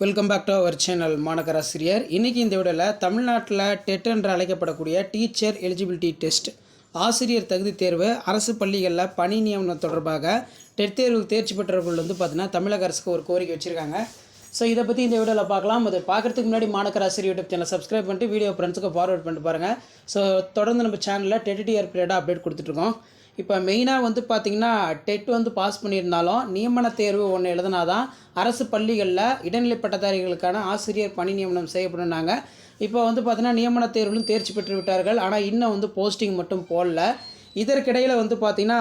Welcome back to our channel மாநகராசிரியர் இன்றைக்கி இந்த விடல தமிழ்நாட்டில் டெட் என்று அழைக்கப்படக்கூடிய டீச்சர் எலிஜிபிலிட்டி டெஸ்ட் ஆசிரியர் தகுதி தேர்வு அரசு பள்ளிகளில் பணி நியமனம் தொடர்பாக டெட் தேர்வில் தேர்ச்சி பெற்றவர்கள் வந்து பார்த்தீங்கன்னா தமிழக அரசுக்கு ஒரு கோரிக்கை வச்சுருக்காங்க. ஸோ இதை பற்றி இந்த வீடியோவில் பார்க்கலாம். அது பார்க்குறதுக்கு முன்னாடி மாநகராசிரியர் யூடியூப் சேனல் சப்ஸ்கிரைப் பண்ணிட்டு வீடியோ ஃப்ரெண்ட்ஸுக்கு ஃபார்வர்ட் பண்ணிட்டு பாருங்கள் ஸோ தொடர்ந்து நம்ம சேனலில் டெட்டிடிஆர் பீரியடாக அப்டேட் கொடுத்துட்ருக்கோம் இப்போ மெயினாக வந்து பார்த்திங்கன்னா டெட் வந்து பாஸ் பண்ணியிருந்தாலும் நியமன தேர்வு ஒன்று எழுதினா தான் அரசு பள்ளிகளில் இடைநிலை பட்டதாரிகளுக்கான ஆசிரியர் பணி நியமனம் செய்யப்படுனாங்க இப்போ வந்து பார்த்தீங்கன்னா நியமன தேர்விலும் தேர்ச்சி பெற்று விட்டார்கள். ஆனால் இன்னும் வந்து போஸ்டிங் மட்டும் போடல. இதற்கிடையில் வந்து பார்த்திங்கன்னா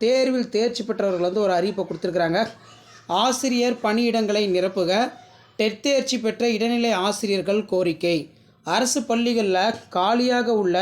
தேர்வில் தேர்ச்சி பெற்றவர்கள் வந்து ஒரு அறிவிப்பை கொடுத்துருக்குறாங்க. ஆசிரியர் பணியிடங்களை நிரப்புக டெட் தேர்ச்சி பெற்ற இடைநிலை ஆசிரியர்கள் கோரிக்கை. அரசு பள்ளிகளில் காலியாக உள்ள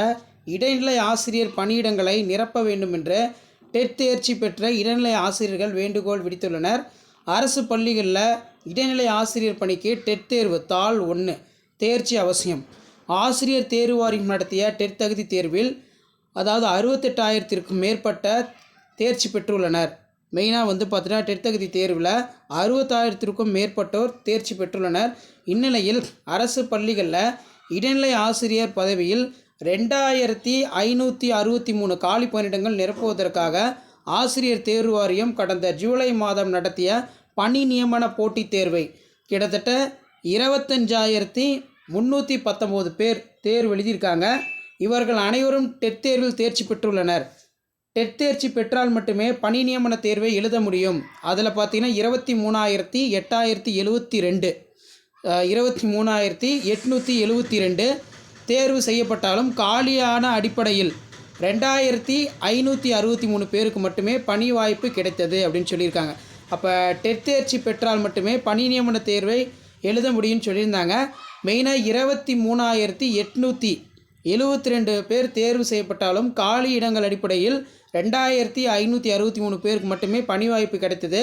இடைநிலை ஆசிரியர் பணியிடங்களை நிரப்ப வேண்டும் என்று டெட் தேர்ச்சி பெற்ற இடைநிலை ஆசிரியர்கள் வேண்டுகோள் விடுத்துள்ளனர். அரசு பள்ளிகளில் இடைநிலை ஆசிரியர் பணிக்கு டெட் தேர்வு தாள் ஒன்று தேர்ச்சி அவசியம். ஆசிரியர் தேர்வு வாரியம் நடத்திய டெட் தகுதி தேர்வில் அதாவது அறுபத்தெட்டாயிரத்திற்கும் மேற்பட்ட தேர்ச்சி பெற்றுள்ளனர். மெயினாக வந்து பார்த்தீங்கன்னா டெட் தகுதி தேர்வில் அறுபத்தாயிரத்திற்கும் மேற்பட்டோர் தேர்ச்சி பெற்றுள்ளனர். இந்நிலையில் அரசு பள்ளிகளில் இடைநிலை ஆசிரியர் பதவியில் ரெண்டாயிரத்தி ஐநூற்றி அறுபத்தி மூணு காலி பணியிடங்கள் நிரப்புவதற்காக ஆசிரியர் தேர்வு வாரியம் கடந்த ஜூலை மாதம் நடத்திய பணி நியமன போட்டித் தேர்வை கிட்டத்தட்ட இருபத்தஞ்சாயிரத்தி முந்நூற்றி பத்தொம்போது பேர் தேர்வு எழுதியிருக்காங்க. இவர்கள் அனைவரும் டெட் தேர்வில் தேர்ச்சி பெற்றுள்ளனர். டெட் தேர்ச்சி பெற்றால் மட்டுமே பணி நியமன தேர்வை எழுத முடியும். அதில் பார்த்தீங்கன்னா இருபத்தி மூணாயிரத்தி எட்டாயிரத்தி எழுபத்தி ரெண்டு இருபத்தி மூணாயிரத்தி எட்நூற்றி எழுபத்தி ரெண்டு தேர்வு செய்யப்பட்டாலும் காலியான அடிப்படையில் ரெண்டாயிரத்தி ஐநூற்றி அறுபத்தி மூணு பேருக்கு மட்டுமே பணி வாய்ப்பு கிடைத்தது அப்படின்னு சொல்லியிருக்காங்க. அப்போ டெட் தேர்ச்சி பெற்றால் மட்டுமே பணி நியமன தேர்வை எழுத முடியும்னு சொல்லியிருந்தாங்க. மெயினாக இருபத்தி மூணாயிரத்தி எட்நூற்றி எழுபத்தி ரெண்டு பேர் தேர்வு செய்யப்பட்டாலும் காலி இடங்கள் அடிப்படையில் ரெண்டாயிரத்தி ஐநூற்றி அறுபத்தி மூணு பேருக்கு மட்டுமே பணி வாய்ப்பு கிடைத்தது.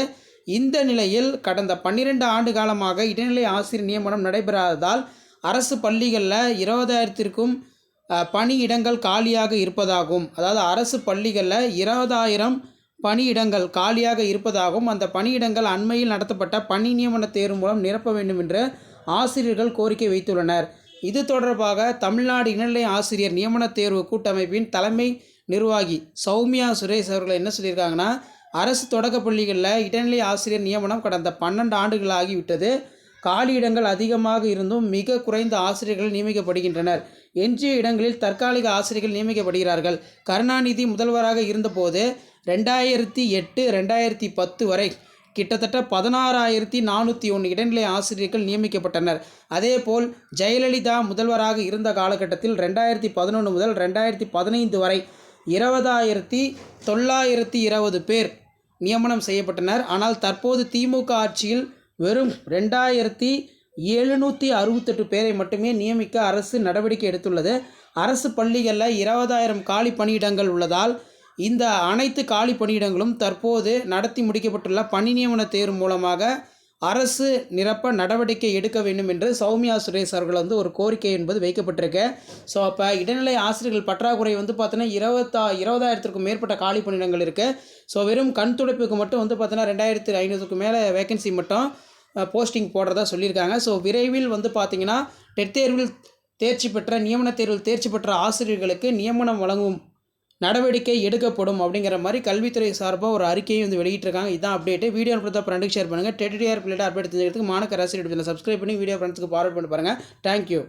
இந்த நிலையில் கடந்த பன்னிரெண்டு ஆண்டு காலமாக இடைநிலை ஆசிரியர் நியமனம் நடைபெறாததால் அரசு பள்ளிகளில் இருபதாயிரத்திற்கும் பணியிடங்கள் காலியாக இருப்பதாகவும் அதாவது அரசு பள்ளிகளில் இருபதாயிரம் பணியிடங்கள் காலியாக இருப்பதாகவும் அந்த பணியிடங்கள் அண்மையில் நடத்தப்பட்ட பணி நியமன தேர்வு மூலம் நிரப்ப வேண்டும் என்று ஆசிரியர்கள் கோரிக்கை வைத்துள்ளனர். இது தொடர்பாக தமிழ்நாடு இளநிலை ஆசிரியர் நியமன தேர்வு கூட்டமைப்பின் தலைமை நிர்வாகி சௌமியா சுரேஷ் அவர்கள் என்ன சொல்லியிருக்காங்கன்னா அரசு தொடக்க பள்ளிகளில் இடைநிலை ஆசிரியர் நியமனம் கடந்த பன்னெண்டு ஆண்டுகள் ஆகிவிட்டது காலியிடங்கள் அதிகமாக இருந்தும் மிக குறைந்த ஆசிரியர்கள் நியமிக்கப்படுகின்றனர். எஞ்சிய இடங்களில் தற்காலிக ஆசிரியர்கள் நியமிக்கப்படுகிறார்கள். கருணாநிதி முதல்வராக இருந்தபோது ரெண்டாயிரத்தி எட்டு ரெண்டாயிரத்தி பத்து வரை கிட்டத்தட்ட பதினாறாயிரத்தி நானூற்றி ஒன்று இடைநிலை ஆசிரியர்கள் நியமிக்கப்பட்டனர். அதேபோல் ஜெயலலிதா முதல்வராக இருந்த காலகட்டத்தில் ரெண்டாயிரத்தி பதினொன்று முதல் ரெண்டாயிரத்தி பதினைந்து வரை இருபதாயிரத்தி தொள்ளாயிரத்தி இருபது பேர் நியமனம் செய்யப்பட்டனர். ஆனால் தற்போது திமுக ஆட்சியில் வெறும் ரெண்டாயிரத்தி எழுநூற்றி அறுபத்தெட்டு பேரை மட்டுமே நியமிக்க அரசு நடவடிக்கை எடுத்துள்ளது. அரசு பள்ளிகளில் இருபதாயிரம் காலி பணியிடங்கள் உள்ளதால் இந்த அனைத்து காலி பணியிடங்களும் தற்போது நடத்தி முடிக்கப்பட்டுள்ள பணி நியமன தேர்வு மூலமாக அரசு நிரப்ப நடவடிக்கை எடுக்க வேண்டும் என்று சௌமியா சுரேஷ் அவர்கள் வந்து ஒரு கோரிக்கை என்பது வைக்கப்பட்டிருக்கு. ஸோ அப்போ இடைநிலை ஆசிரியர்கள் பற்றாக்குறை வந்து பார்த்தோன்னா இருபத்தா இருபதாயிரத்திற்கும் மேற்பட்ட காலி பணியிடங்கள் இருக்குது ஸோ வெறும் கண் துடைப்புக்கு மட்டும் வந்து பார்த்தோன்னா ரெண்டாயிரத்தி ஐநூறுக்கு மேலே வேகன்சி மட்டும். போஸ்டிங் போடுறதா சொல்லியிருக்காங்க. ஸோ விரைவில் வந்து பார்த்திங்கன்னா டெட் தேர்வில் தேர்ச்சி பெற்ற நியமன தேர்வில் தேர்ச்சி பெற்ற ஆசிரியர்களுக்கு நியமனம் வழங்கும் நடவடிக்கை எடுக்கப்படும் அப்படிங்கிற மாதிரி கல்வித்துறை சார்பாக ஒரு அறிக்கையை வந்து வெளியிட்டிருக்காங்க. இதான் அப்டேட்டு வீடியோ அனுப்பி ஃப்ரெண்டுக்கு ஷேர் பண்ணுங்கள் டெட்டிடிஆர் பிள்ளைட்டு அப்டேட் தெரிஞ்சுக்கிறதுக்கு மாணக்க ஆசிரியர் சப்ஸ்கிரைப் பண்ணி வீடியோ ஃப்ரெண்ட்ஸுக்கு ஃபார்வர்ட் பண்ணி பாருங்கள் தேங்க்யூ